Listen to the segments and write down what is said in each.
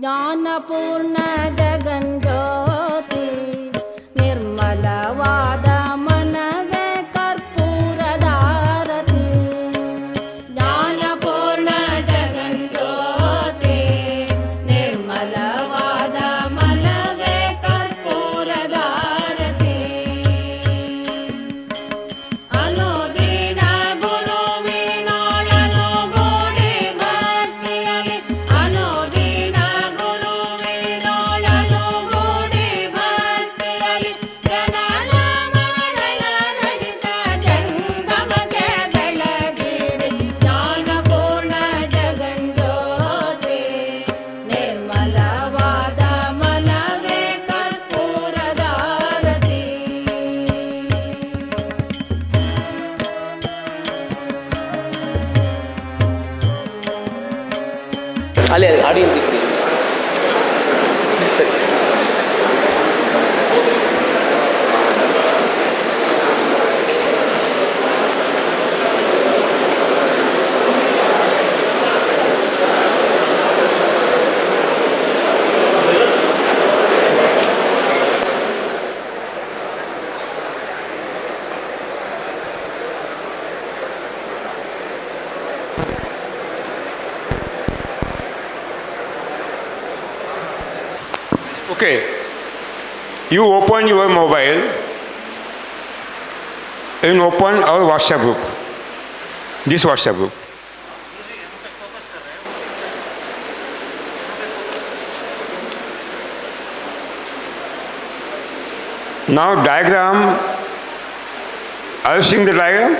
ஞான Perfecto. Okay. You open your mobile and open our WhatsApp group. This WhatsApp group. Now diagram. Are you seeing the diagram?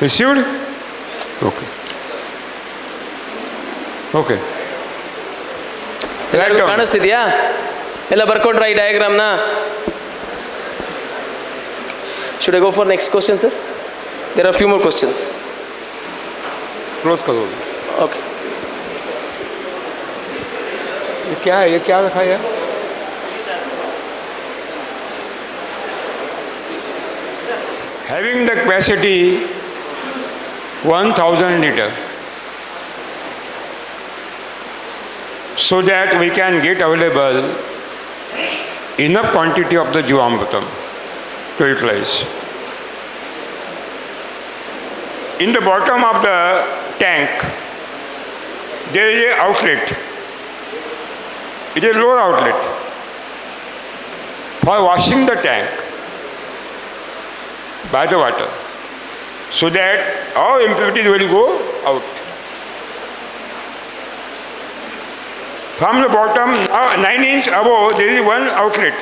Received? Okay. Okay. ಎಲ್ಲರಿಗೂ down. ಕಾಣಿಸ್ತಿದ್ಯಾ ಎಲ್ಲ ಬರ್ಕೊಂಡ್ರ ಈ ಡಯಾಗ್ರಾಮ್ನ should I go for next question sir there are few more questions close करो okay ये क्या है ये क्या रखा है having the capacity 1000 liter so that we can get available enough quantity of the Jivamritam to utilize. In the bottom of the tank, there is a outlet. It is a lower outlet for washing the tank by the water so that all impurities will go out. From the bottom, now 9 inch above, there is one outlet.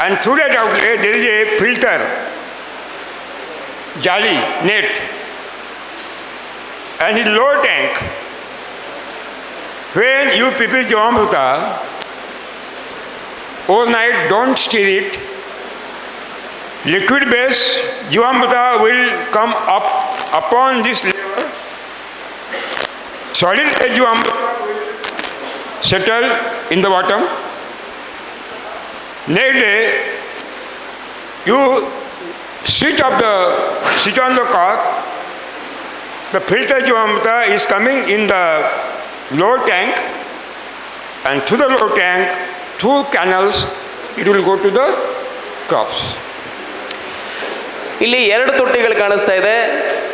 And through that outlet, there is a filter, jali, net. And in lower tank, when you people prepare Jivamrita, overnight don't stir it. Liquid base Jivamrita will come up upon this. Solid Jivamrita will settle in the bottom. Next day, you switch off the switch on the cork. The filter Jivamrita is coming in the lower tank and through the lower tank, through canals, it will go to the crops. ಇಲ್ಲಿ ಎರಡು ತೊಟ್ಟಿಗಳು ಕಾಣಿಸ್ತಾ ಇದೆ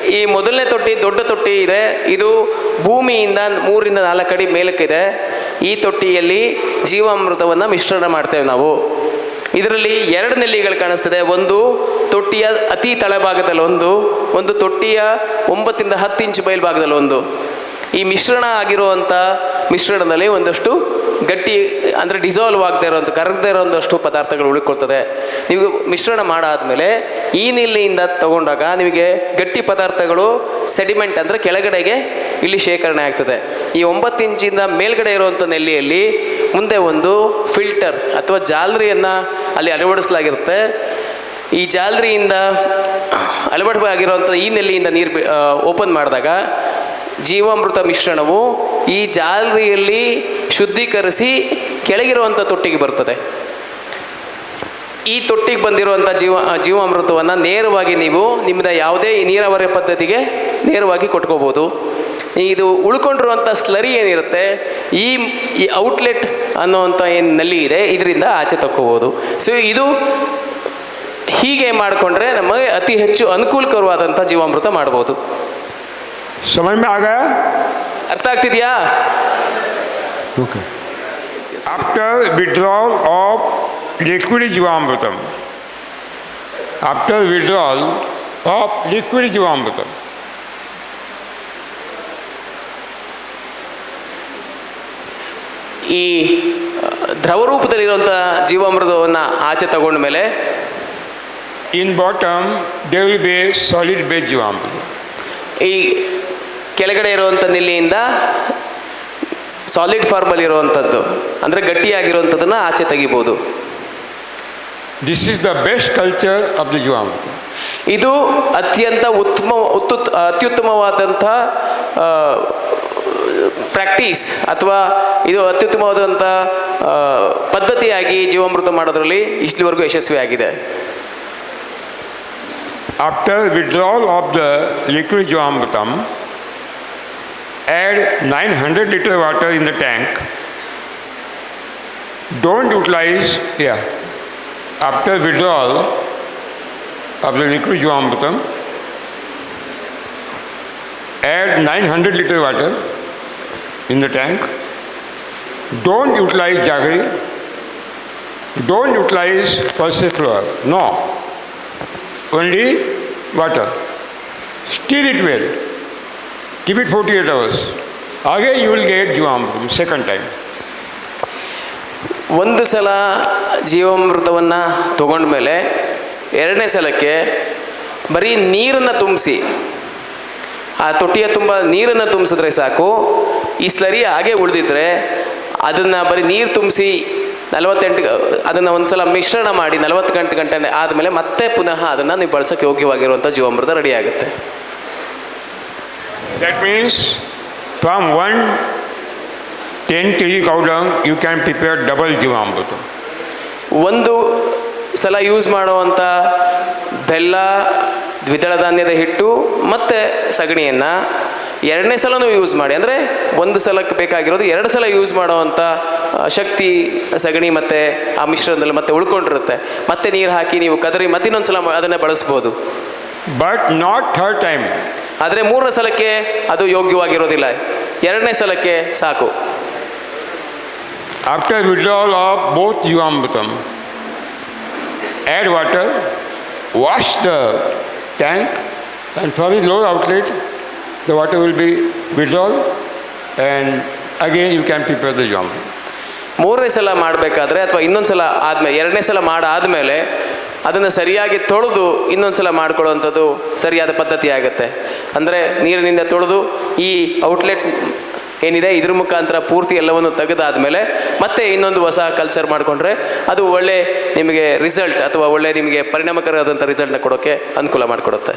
ಈ ಮೊದಲನೇ ತೊಟ್ಟಿ ದೊಡ್ಡ ತೊಟ್ಟಿ ಇದೆ. ಇದು ಭೂಮಿಯಿಂದ ಮೂರಿಂದ ನಾಲ್ಕು ಅಡಿ ಮೇಲಕ್ಕಿದೆ. ಈ ತೊಟ್ಟಿಯಲ್ಲಿ ಜೀವಾಮೃತವನ್ನು ಮಿಶ್ರಣ ಮಾಡ್ತೇವೆ ನಾವು. ಇದರಲ್ಲಿ ಎರಡು ನೆಲ್ಲಿಗಳು ಕಾಣಿಸ್ತದೆ. ಒಂದು ತೊಟ್ಟಿಯ ಅತಿ ತಳಭಾಗದಲ್ಲಿ ಒಂದು ಒಂದು ತೊಟ್ಟಿಯ ಒಂಬತ್ತಿಂದ ಹತ್ತು ಇಂಚು ಬಯಲ್ಭಾಗದಲ್ಲಿ ಒಂದು. ಈ ಮಿಶ್ರಣ ಆಗಿರುವಂಥ ಮಿಶ್ರಣದಲ್ಲಿ ಒಂದಷ್ಟು ಗಟ್ಟಿ, ಅಂದರೆ ಡಿಸಾಲ್ವ್ ಆಗದೆ ಇರೋಂಥ ಕರಗದೆ ಇರೋಂಥಷ್ಟು ಪದಾರ್ಥಗಳು ಉಳ್ಕೊಳ್ತದೆ. ನೀವು ಮಿಶ್ರಣ ಮಾಡಾದಮೇಲೆ ಈ ನೀಲಿನಿಂದ ತಗೊಂಡಾಗ ನಿಮಗೆ ಗಟ್ಟಿ ಪದಾರ್ಥಗಳು ಸೆಡಿಮೆಂಟ್ ಅಂದರೆ ಕೆಳಗಡೆಗೆ ಇಲ್ಲಿ ಶೇಖರಣೆ ಆಗ್ತದೆ. ಈ ಒಂಬತ್ತು ಇಂಚಿಂದ ಮೇಲ್ಗಡೆ ಇರುವಂಥ ನೆಲ್ಲಿಯಲ್ಲಿ ಮುಂದೆ ಒಂದು ಫಿಲ್ಟರ್ ಅಥವಾ ಜಾಲರಿಯನ್ನು ಅಲ್ಲಿ ಅಳವಡಿಸಲಾಗಿರುತ್ತೆ. ಈ ಜಾಲರಿಯಿಂದ ಅಳವಡಿಸಲಾಗಿರುವಂಥ ಈ ನೆಲ್ಲಿಯಿಂದ ನೀರು ಓಪನ್ ಮಾಡಿದಾಗ ಜೀವಾಮೃತ ಮಿಶ್ರಣವು ಈ ಜಾಲರಿಯಲ್ಲಿ ಶುದ್ಧೀಕರಿಸಿ ಕೆಳಗಿರುವಂಥ ತೊಟ್ಟಿಗೆ ಬರ್ತದೆ. ಈ ತೊಟ್ಟಿಗೆ ಬಂದಿರುವಂಥ ಜೀವ, ಜೀವಾಮೃತವನ್ನು ನೇರವಾಗಿ ನೀವು ನಿಮ್ಮದ ಯಾವುದೇ ನೀರಾವರಿ ಪದ್ಧತಿಗೆ ನೇರವಾಗಿ ಕೊಟ್ಕೋಬೋದು. ಇದು ಉಳ್ಕೊಂಡಿರುವಂಥ ಸ್ಲರಿ ಏನಿರುತ್ತೆ, ಈ ಈ ಔಟ್ಲೆಟ್ ಅನ್ನೋವಂಥ ಏನು ನಲ್ಲಿ ಇದೆ, ಇದರಿಂದ ಆಚೆ ತಕ್ಕೋಬೋದು. ಸೊ ಇದು ಹೀಗೆ ಮಾಡಿಕೊಂಡ್ರೆ ನಮಗೆ ಅತಿ ಹೆಚ್ಚು ಅನುಕೂಲಕರವಾದಂಥ ಜೀವಾಮೃತ ಮಾಡ್ಬೋದು. समझ में आ गया ಅರ್ಥ ಆಗ್ತಿದೆಯಾ Okay. After withdrawal of liquid Jivamrutam, after withdrawal of liquid Jivamrutam, ಈ ದ್ರವ ರೂಪದಲ್ಲಿರುವಂಥ ಜೀವಾಮೃತವನ್ನು ಆಚೆ ತಗೊಂಡ ಮೇಲೆ in bottom there will be a solid base Jivamrutam. ಈ ಕೆಳಗಡೆ ಇರುವಂಥ ನೆಲ್ಲಿಯಿಂದ ಸಾಲಿಡ್ ಫಾರ್ಮಲ್ಲಿ ಇರುವಂಥದ್ದು ಅಂದರೆ ಗಟ್ಟಿಯಾಗಿರುವಂಥದ್ದನ್ನು ಆಚೆ ತೆಗಿಬೋದು. This is the best culture of the Jivamrutam. ಇದು ಅತ್ಯಂತ ಉತ್ತಮ ಉತ್ತು ಅತ್ಯುತ್ತಮವಾದಂಥ ಪ್ರಾಕ್ಟೀಸ್ ಅಥವಾ ಇದು ಅತ್ಯುತ್ತಮವಾದಂಥ ಪದ್ಧತಿಯಾಗಿ ಜೀವಾಮೃತ ಮಾಡೋದ್ರಲ್ಲಿ ಇಷ್ಟಲಿವರೆಗೂ ಯಶಸ್ವಿಯಾಗಿದೆ after withdrawal of the liquid Jivamrutam, add 900 liter water in the tank. Don't utilize, yeah, after withdrawal of the liquid Jivamrutam, add 900 liter water in the tank. Don't utilize jaggery. Don't utilize flour. No only water. Stir it well. Keep it 48 hours. Again you will get Jivamrutam second time. ಒಂದು ಸಲ ಜೀವಾಮೃತವನ್ನು ತಗೊಂಡ್ಮೇಲೆ ಎರಡನೇ ಸಲಕ್ಕೆ ಬರೀ ನೀರನ್ನು ತುಂಬಿಸಿ ಆ ತೊಟ್ಟಿಯ ತುಂಬ ನೀರನ್ನು ತುಂಬಿಸಿದ್ರೆ ಸಾಕು ಈ ಸ್ಲರಿ ಹಾಗೆ ಉಳಿದಿದ್ರೆ ಅದನ್ನು ಬರೀ ನೀರು ತುಂಬಿಸಿ ನಲವತ್ತೆಂಟು, ಅದನ್ನು ಒಂದು ಸಲ ಮಿಶ್ರಣ ಮಾಡಿ ನಲವತ್ತು ಗಂಟೆ ಗಂಟೆ ಆದಮೇಲೆ ಮತ್ತೆ ಪುನಃ ಅದನ್ನು ನೀವು ಬಳಸೋಕ್ಕೆ ಯೋಗ್ಯವಾಗಿರುವಂಥ ಜೀವಾಮೃತ ರೆಡಿ ಆಗುತ್ತೆ That means from one 10 kg cow dung you can prepare double Jivamrutam. ಒಂದು ಸಲ ಯೂಸ್ ಮಾಡುವಂಥ ಬೆಲ್ಲ ದ್ವಿದಳ ಧಾನ್ಯದ ಹಿಟ್ಟು ಮತ್ತು ಸಗಣಿಯನ್ನು ಎರಡನೇ ಸಲನೂ ಯೂಸ್ ಮಾಡಿ ಅಂದರೆ ಒಂದು ಸಲಕ್ಕೆ ಬೇಕಾಗಿರೋದು ಎರಡು ಸಲ ಯೂಸ್ ಮಾಡುವಂಥ ಶಕ್ತಿ ಸಗಣಿ ಮತ್ತು ಆ ಮಿಶ್ರಣದಲ್ಲಿ ಮತ್ತೆ ಉಳ್ಕೊಂಡಿರುತ್ತೆ ಮತ್ತೆ ನೀರು ಹಾಕಿ ನೀವು ಕದರಿ ಮತ್ತಿನ್ನೊಂದು ಸಲ ಅದನ್ನು ಬಳಸ್ಬೋದು ಬಟ್ ನಾಟ್ ಥರ್ಡ್ time. ಆದರೆ ಮೂರನೇ ಸಲಕ್ಕೆ ಅದು ಯೋಗ್ಯವಾಗಿರೋದಿಲ್ಲ. ಎರಡನೇ ಸಲಕ್ಕೆ ಸಾಕು. After withdrawal of both you ಅಂಬುತಮ್ add water wash the tank and for low outlet the water will be withdrawal and again you can prepare the jam ಮೂರನೇ ಸಲ ಮಾಡಬೇಕಾದ್ರೆ ಅಥವಾ ಇನ್ನೊಂದು ಸಲ ಆದಮೇಲೆ ಎರಡನೇ ಸಲ ಮಾಡಾದಮೇಲೆ ಅದನ್ನು ಸರಿಯಾಗಿ ತೊಳೆದು ಇನ್ನೊಂದು ಸಲ ಮಾಡ್ಕೊಳ್ಳುವಂಥದ್ದು ಸರಿಯಾದ ಪದ್ಧತಿ ಆಗುತ್ತೆ. ಅಂದರೆ ನೀರಿನಿಂದ ತೊಳೆದು ಈ ಔಟ್ಲೆಟ್ ಏನಿದೆ, ಇದ್ರ ಮುಖಾಂತರ ಪೂರ್ತಿ ಎಲ್ಲವನ್ನು ತೆಗೆದಾದ್ಮೇಲೆ ಮತ್ತೆ ಇನ್ನೊಂದು ಹೊಸ ಕಲ್ಚರ್ ಮಾಡಿಕೊಂಡ್ರೆ ಅದು ಒಳ್ಳೆ ನಿಮಗೆ ರಿಸಲ್ಟ್ ಅಥವಾ ಒಳ್ಳೆ ನಿಮಗೆ ಪರಿಣಾಮಕಾರಿಯಾದಂಥ ರಿಸಲ್ಟ್ನ ಕೊಡೋಕ್ಕೆ ಅನುಕೂಲ ಮಾಡಿಕೊಡುತ್ತೆ.